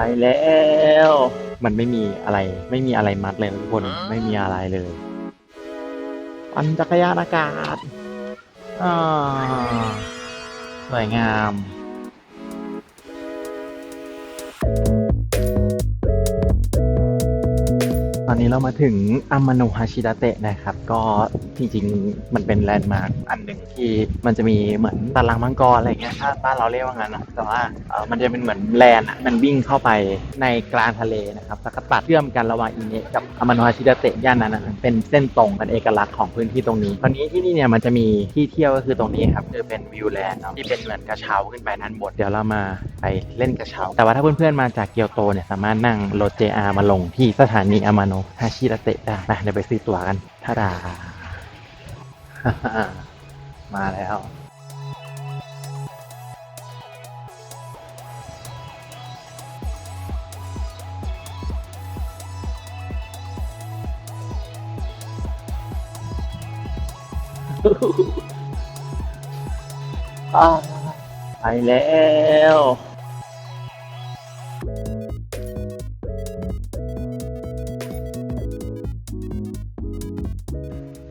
ไปแล้ว มันไม่มีอะไร ไม่มีอะไรมัดเลยทุกคน ไม่มีอะไรเลยปั่นจักรยานอากาศอ่าสวยงาม อนนี้เรามาถึงอามาโนฮาชิดะเตะนะครับ ก็จริงๆมันเป็นแลนด์มาร์คอันหนึ่งที่มันจะมีเหมือนตารางมังกรอะไรเงี้ยถ้าบ้านเราเรียกว่างั้นนะแต่ว่าเออมันจะเป็นเหมือนแลนด์อะมันวิ่งเข้าไปในกลางทะเลนะครับแล้วก็ตัดเชื่อมกันระหว่างอินเนะกับอามาโนฮาชิดะเตะย่านนั้นนะเป็นเส้นตรงเป็นเอกลักษณ์ของพื้นที่ตรงนี้ตอนนี้ที่นี่เนี่ยมันจะมีที่เที่ยวก็คือตรงนี้ครับคือเป็นวิวแลนด์เนาะที่เป็นเหมือนกระเช้าขึ้นไปด้านบนเดี๋ยวเรามาไปเล่นกระเช้าแต่ว่าถ้าเพื่อนๆมาจากเกียวโตเนี่ยสามารถนั่งรถ JR มาลงที่สถานีอามาโนฮาชิดะเตะได้นะเดี๋ยวไปซื้อตั๋วกันท่าดา มาแล้วอ่าไปแล้ว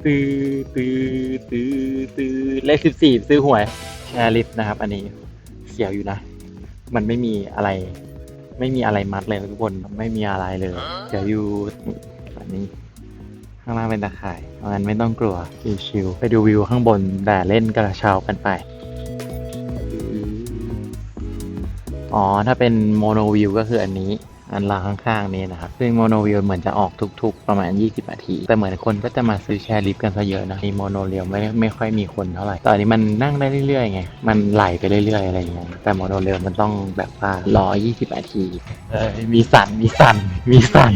ตื้อตื้อตื้อตื้อเลขสิบสี่ซื้อหวยแชร์ลิฟต์นะครับ อันนี้เสียวอยู่นะ มันไม่มีอะไร ไม่มีอะไรมัดเลยทุกคนไม่มีอะไรเลยเดี๋ยวอยู่อันนี้ ข้างล่างเป็นตะข่ายเพราะงั้นไม่ต้องกลัวชิวๆไปดูวิวข้างบนแต่เล่นกระเช้ากันไปอ๋อ ถ้าเป็นโมโนวิวก็คืออันนี้ อันลางข้างๆนี้นะครับ ซึ่งโมโนวิวเหมือนจะออกทุกๆ ประมาณ 20นาที แต่เหมือนคนก็จะมาซื้อแชร์ลิฟต์กันซะเยอะนะมีโมโนเรียลไม่ไม่ค่อยมีคนเท่าไหร่ตอนนี้มันนั่งได้เรื่อยๆไง มันไหลไปเรื่อยๆอะไรอย่างเงี้ย แต่โมโนเรียลมันต้องแบบว่ารอ20นาทีเออมีสั่น มีสั่น มีสั่น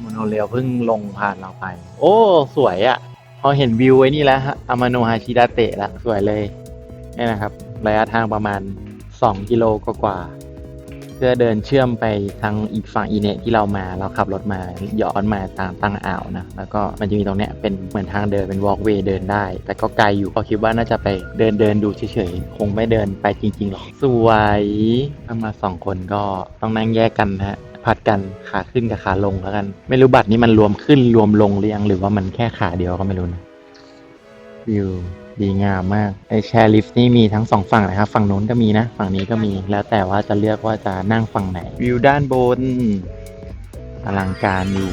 โมโนเรลเพิ่งลงผ่านเราไป โอ้ สวยอะ่ะ อเห็นวิวไว้นี่แล้วฮะอามาโนฮาชิดะเตะละสวยเลยนี่นะครับ ระยะทางประมาณ 2 กิโลกว่าเพื่อเดินเชื่อมไปทางอีกฝั่งอีเนที่เรามาเราขับรถมาย้อนมาตามตั้งอ่าวนะแล้วก็มันจะมีตรงเนี้ยเป็นเหมือนทางเดินเป็นวอล์กเวย์เดินได้ แต่ก็ไกลอยู่ก็คิดว่าน่าจะไปเดินเดินดูเฉยๆ คงไม่เดินไปจริงๆหรอกสวยถ้ามาสองคนก็ต้องนั่งแยกกันนะ พัดกันขาขึ้นกับขาลงแล้วกัน ไม่รู้บัตรนี้มันรวมขึ้นรวมลงหรือยังหรือว่ามันแค่ขาเดียวก็ไม่รู้นะวิวดีงามมากไอแชร์ลิฟต์นี่มีทั้งสองฝั่งนะครับ ฝั่งนู้นก็มีนะ ฝั่งนี้ก็มีแล้วแต่ว่าจะเลือกว่าจะนั่งฝั่งไหน วิวด้านบน อลังการอยู่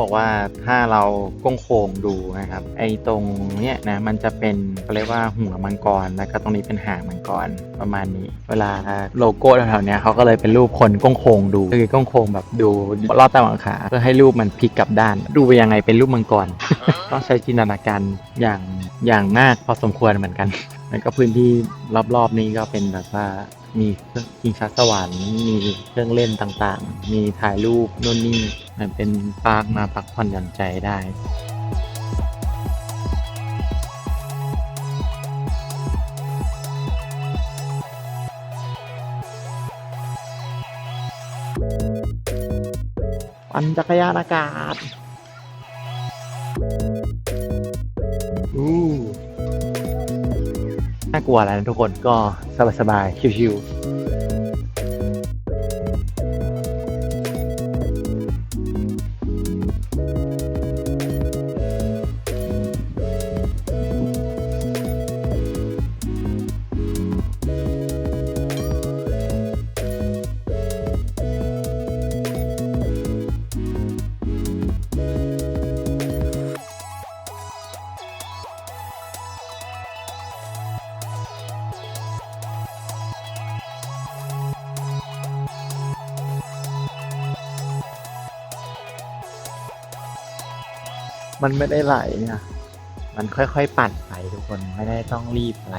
บอกว่าถ้าเราก้งโค้งดูนะครับ ไอ้ตรงเนี้ยนะมันจะเป็นเขาเรียกว่าหัวมังกรแล้วก็ตรงนี้เป็นหางมังกรประมาณนี้ เวลาโลโก้แถวๆเนี้ยเขาก็เลยเป็นรูปคนก้งโค้งดูคือก้งโค้งแบบดูรอบตะวันขาเพื่อให้รูปมันพลิกกลับด้าน ดูไปยังไงเป็นรูปมังกรต้องใช้จินตนาการอย่างอย่างมากพอสมควรเหมือนกัน แล้วก็พื้นที่รอบๆนี้ก็เป็นแบบว่า มีเครื่งชิงช้าสวรรค์มีเครื่องเล่นต่างๆ มีถ่ายรูปนู่นนี่มันเป็นปาร์คมาพักผ่อนหย่อนใจได้ปั่นจักรยานอากาศ น่ากลัวอะไรนะทุกคนก็สบายๆชิวๆ มันไม่ได้ไหลเนี่ยมันค่อยๆปั่นไปทุกคนไม่ได้ต้องรีบอะไร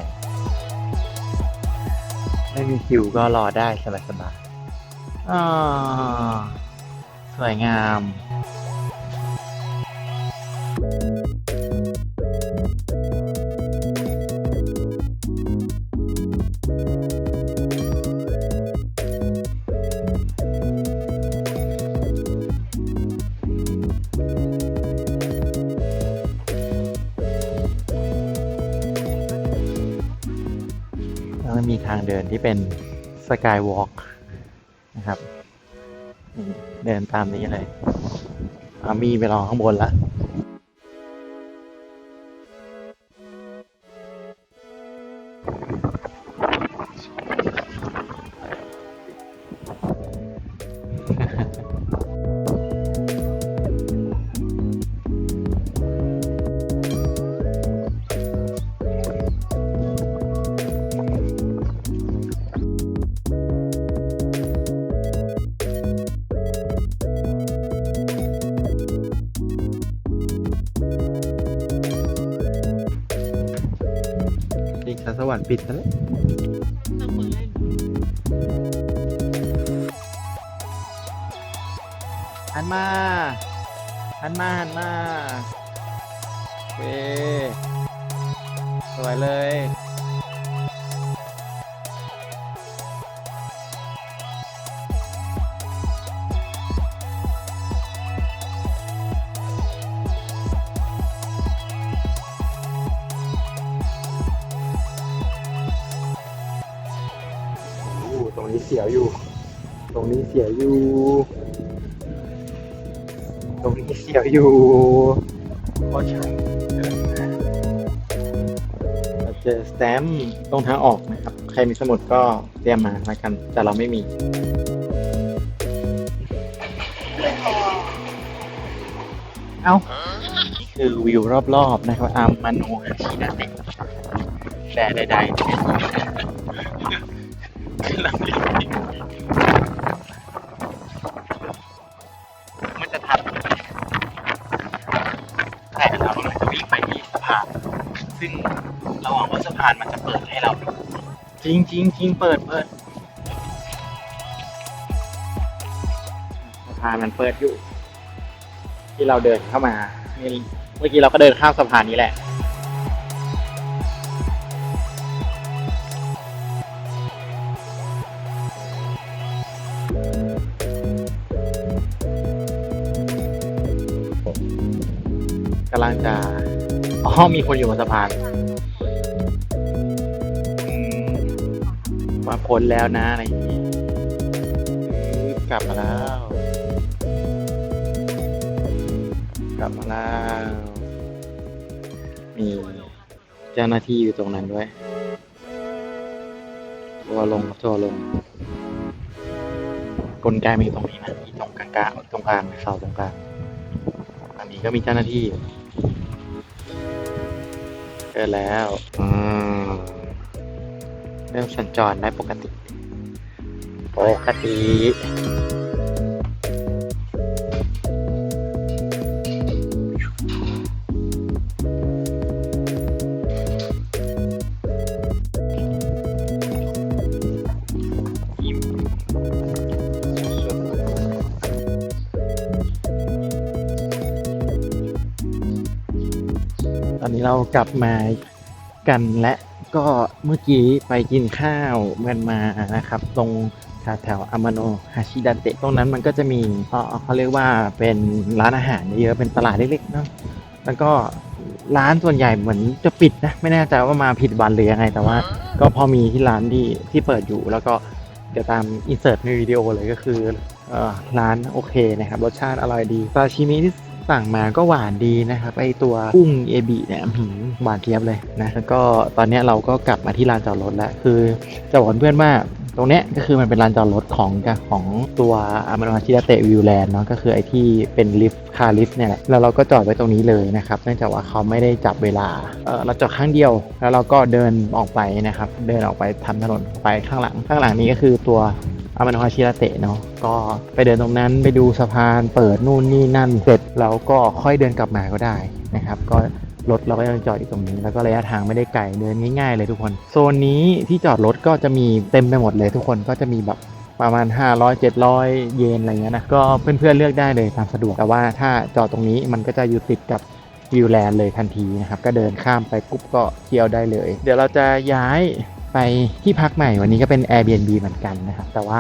ไม่มีคิวก็รอได้สบายๆอ่าสวยงาม เดินที่เป็นสกายวอล์กนะครับ เดินตามนี้เลยอามีไปรอข้างบนละ อีกสวรรค์ปิดซะแล้วต้องเลหันมาหันมาหันมาโอเวสวยเลย เสียวอยู่ ตรงนี้เสียวอยู่ ตรงนี้เสียวอยู่เพราะฉันเราเจอสแตมป์ตรงทางออกนะครับ ใครมีสมุดก็เตรียมมาแล้วกัน แต่เราไม่มีเอ้านี่คือวิวรอบๆนะครับอามานฮาชินาเตะแต่ใดๆ เราไม่รู้มันจะทันแต่เรากำลังจะวิ่งไปที่สะพาน ซึ่งเราหวังว่าสะพานมันจะเปิดให้เราดูจริงจริงจริงเปิดเปิดสะพานมันเปิดอยู่ ที่เราเดินเข้ามา เมื่อกี้เราก็เดินข้ามสะพานนี้แหละ กำลังจะอ๋อมีคนอยู่บนสะพานมาพ้นแล้วนะอะไรอย่างนี้กลับมาแล้ว กลับมาแล้วมีเจ้าหน้าที่อยู่ตรงนั้นด้วยทัวลงทัวลงกลไกมันอยู่ตรงนี้นะที่ตรงกลางๆตรงกลางเสาตรงกลางอันนี้ก็มีเจ้าหน้าที่อยู่ เจอแล้วอืมเริ่มสัญจรได้ปกติ ปกติ อนนี้เรากลับมากันและก็เมื่อกี้ไปกินข้าวกันมานะครับ ตรงแถวอามาโนฮาชิดาเตะตรงนั้นมันก็จะมีเขาเรียกว่าเป็นร้านอาหารเยอะเป็นตลาดเล็กๆเนาะแล้วก็ร้านส่วนใหญ่เหมือนจะปิดนะ ไม่แน่ใจว่ามาผิดวันหรือยังไง แต่ว่า ก็พอมีที่ร้านที่ที่เปิดอยู่ แล้วก็เดี๋ยวตามอินเสิร์ตในวิดีโอเลยก็คืออร้านโอเคนะครับรสชาติอร่อยดีซาชิมิที่ สั่งมาก็หวานดีนะครับไอตัวกุ้งเอบิเนี่ยอื้อหือหวานเทียบเลยนะแล้วก็ตอนนี้เราก็กลับมาที่ลานจอดรถแล้วคือจะบอกเพื่อนว่า ตรงเนี้ยก็คือมันเป็นลานจอดรถของของตัวอามานฮาชิดาเตะวิวแลนด์เนาะก็คือไอที่เป็นลิฟต์คาลิฟต์เนี่ยแหละแล้วเราก็จอดไว้ตรงนี้เลยนะครับเนื่องจากว่าเขาไม่ได้จับเวลาเออเราจอดข้างเดียว แล้วเราก็เดินออกไปนะครับเดินออกไปทำถนนไปข้างหลัง ข้างหลังนี้ก็คือตัวอามาโนฮาชิระเตะเนาะก็ไปเดินตรงนั้นไปดูสะพานเปิดนู่นนี่นั่นเสร็จแล้วก็ค่อยเดินกลับมาก็ได้นะครับ ก็ รถเราก็ยังจอดอยู่ตรงนี้ แล้วก็ระยะทางไม่ได้ไกลเดินง่ายๆเลยทุกคน โซนนี้ที่จอดรถก็จะมีเต็มไปหมดเลยทุกคนก็จะมีแบบประมาณ 500 700 เยนอะไรเงี้ยนะ ก็เพื่อนๆเลือกได้เลยตามสะดวก แต่ว่าถ้าจอดตรงนี้มันก็จะอยู่ติดกับวิวแลนด์เลยทันทีนะครับ ก็เดินข้ามไปปุ๊บก็เที่ยวได้เลย เดี๋ยวเราจะย้ายไปที่พักใหม่วันนี้ก็เป็น Airbnb เหมือนกันนะครับ แต่ว่า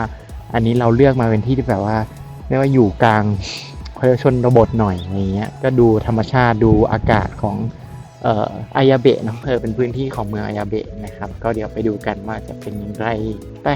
อันนี้เราเลือกมาเป็นที่ที่แบบว่าเรียกว่าอยู่กลางเขาเรียกชนบทหน่อยอะไรเงี้ย ก็ดูธรรมชาติดูอากาศของ อายาเบะเนาะเออเป็นพื้นที่ของเมืองอายาเบะนะครับ ก็เดี๋ยวไปดูกันว่าจะเป็นอย่างไรไป